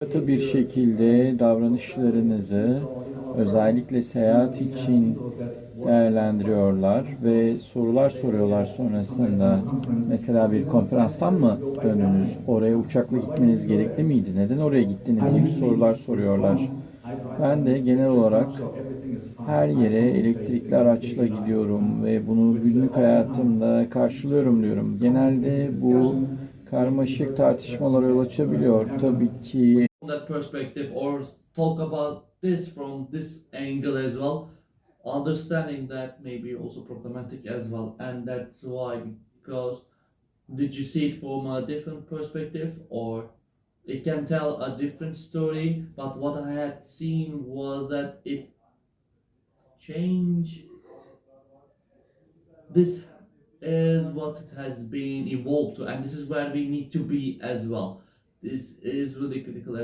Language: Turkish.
katı bir şekilde davranışlarınızı özellikle seyahat için değerlendiriyorlar ve sorular soruyorlar sonrasında. Mesela bir konferanstan mı döndünüz? Oraya uçakla gitmeniz gerekli miydi? Neden oraya gittiniz gibi sorular soruyorlar. Ben de genel olarak her yere elektrikli araçla gidiyorum ve bunu günlük hayatımda karşılıyorum diyorum. Genelde bu karmaşık tartışmalara yol açabiliyor. Tabii ki that perspective or talk about this from this angle as well understanding that may be also problematic as well. And that's why because did you see it from a different perspective or it can tell a different story but what i had seen was that it changed. This is what it has been evolved to and this is where we need to be as well. This is really critical